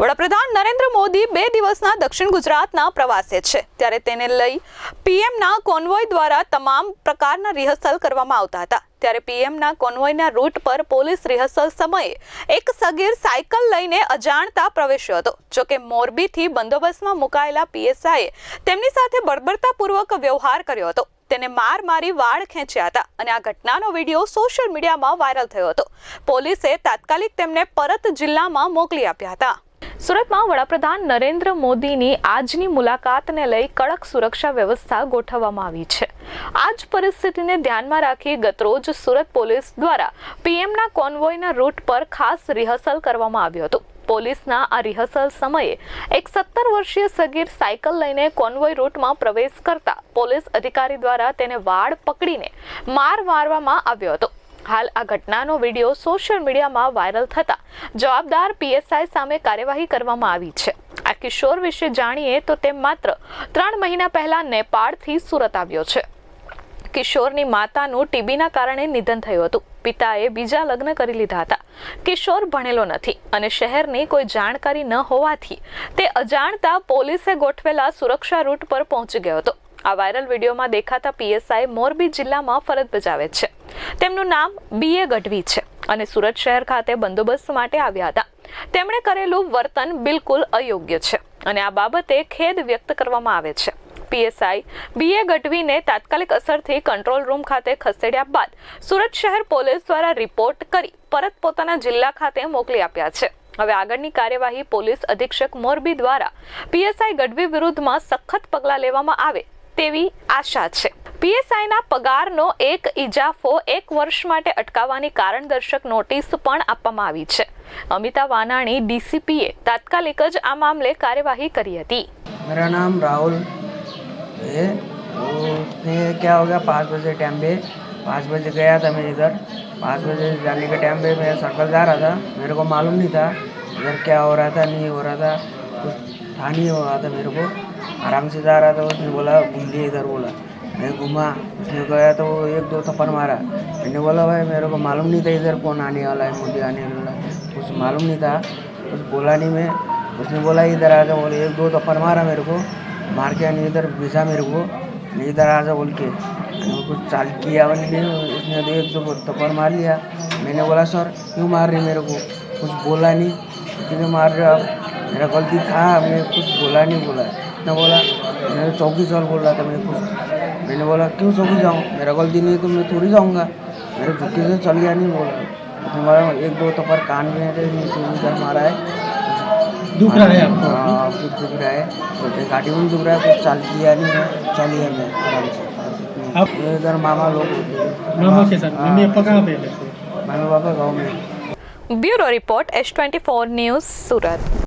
વડાપ્રધાન નરેન્દ્ર મોદી બે દિવસના દક્ષિણ ગુજરાતના પ્રવાસે છે. ત્યારે તેને લઈ પીએમના કોન્વોય દ્વારા તમામ પ્રકારના રિહર્સલ કરવામાં આવતા હતા. ત્યારે પીએમના કોન્વોયના રૂટ પર પોલીસ રિહર્સલ સમયે એક સગીર સાયકલ લઈને અજાણતા પ્રવેશ્યો હતો. જોકે મોરબીથી બંદોબસ્તમાં મુકાયેલા પીએસઆઈએ તેમની સાથે બળબડતાપૂર્વક વ્યવહાર કર્યો હતો. તેને માર મારી વાળ ખેંચ્યા હતા અને આ ઘટનાનો વીડિયો સોશિયલ મીડિયામાં વાયરલ થયો હતો. પોલીસે તાત્કાલિક તેમને પરત જિલ્લામાં મોકલી આપ્યા હતા. સુરતમાં વડાપ્રધાન નરેન્દ્ર મોદીની આજની મુલાકાતને લઈ કડક સુરક્ષા વ્યવસ્થા ગોઠવવામાં આવી છે. આ જ પરિસ્થિતિને ધ્યાનમાં રાખી ગતરોજ સુરત પોલીસ દ્વારા પીએમના કોન્વોયના રૂટ પર ખાસ રિહર્સલ કરવામાં આવ્યું હતું. પોલીસના આ રિહર્સલ સમયે એક સત્તર વર્ષીય સગીર સાયકલ લઈને કોન્વોય રૂટમાં પ્રવેશ કરતા પોલીસ અધિકારી દ્વારા તેને વાળ પકડીને માર મારવામાં આવ્યો હતો. હાલ આ ઘટનાનો વીડિયો સોશિયલ મીડિયામાં વાયરલ થતા જવાબદાર પીએસઆઈ સામે કાર્યવાહી કરવામાં આવી છે. આ કિશોર વિશે જાણીએ તો તે માત્ર ત્રણ મહિના પહેલા નેપાળથી સુરત આવ્યો છે. કિશોરની માતાનું ટીબીના કારણે નિધન થયું હતું. પિતાએ બીજા લગ્ન કરી લીધા હતા. કિશોર ભણેલો નથી અને શહેરની કોઈ જાણકારી ન હોવાથી તે અજાણતા પોલીસે ગોઠવેલા સુરક્ષા રૂટ પર પહોંચી ગયો હતો. આ વાયરલ વિડીયોમાં દેખાતા પીએસઆઈ મોરબી જિલ્લામાં ફરજ બજાવે છે. તેમનું નામ બીએ ગઢવી છે અને સુરત શહેર ખાતે બંદોબસ્ત માટે આવ્યા હતા. તેમણે કરેલું વર્તન બિલકુલ અયોગ્ય છે અને આ બાબતે ખેદ વ્યક્ત કરવામાં આવે છે. પીએસઆઈ બીએ ગઢવીને તાત્કાલિક અસરથી કંટ્રોલ રૂમ ખાતે ખસેડ્યા બાદ સુરત શહેર પોલીસ દ્વારા રિપોર્ટ કરી પરત પોતાના જિલ્લા ખાતે મોકલી આપ્યા છે. હવે આગળની કાર્યવાહી પોલીસ અધિક્ષક મોરબી દ્વારા પીએસઆઈ ગઢવી વિરુદ્ધમાં સખત પગલાં લેવામાં આવે તેવી આશા છે પીએસઆઈના પગારનો એક ઇજાફો એક વર્ષ માટે અટકાવવાની કારણદર્શક નોટિસ પણ આપવામાં આવી છે અમિતા વાનાણી ડીસીપીએ તાત્કાલિક જ આ મામલે કાર્યવાહી કરી હતી मेरा नाम राहुल है तो उसने क्या हो गया पाँच बजे टाइम पे पाँच बजे गया था मैं इधर पाँच बजे जाने के टाइम पे मैं सर्कल जा रहा था मेरे को मालूम नहीं था इधर क्या हो रहा था नहीं हो रहा था कुछ था नहीं हो रहा था मेरे को आराम से जा रहा था, उसने बोला घूम लिए इधर, बोला। मैं घूमा, उसने गया तो एक दो थप्पड़ मारा। मैंने बोला, भाई, मेरे को मालूम नहीं था इधर कौन आने वाला है, मुझे आने वाला है। कुछ मालूम नहीं था, कुछ बोला नहीं मैं। उसने बोला, इधर आ जाओ, बोले, एक दो थप्पड़ मारा मेरे को, मार के आने, इधर भेजा मेरे को, नहीं इधर आ जाओ, बोल के। कुछ चाल किया नहीं, उसने तो एक दो थप्पड़ मार लिया। मैंने बोला, सर, क्यों मार रही मेरे को? कुछ बोला नहीं क्यों मार रहे आप मेरा गलती था, मैं कुछ बोला नहीं, बोला उसने बोला मैंने चौकी सर बोल रहा था मेरे को। मैंने बोला क्यों चौकी जाऊँ? मेरा गलती नहीं है तो मैं थोड़ी जाऊँगा। मेरे झुकी से चल गया नहीं बोल। रहा उसने बोला एक दो तो पर कान में मारा है। दुख रहा है हाँ कुछ दुख रहा है। गाड़ी में दुख रहा है कुछ चल किया नहीं है। चली है मैं आराम से। इधर मामा लोग मामा हाँ, हाँ। मम्मी पापा कहाँ पापा गाँव में। Bureau report H twenty four news Surat.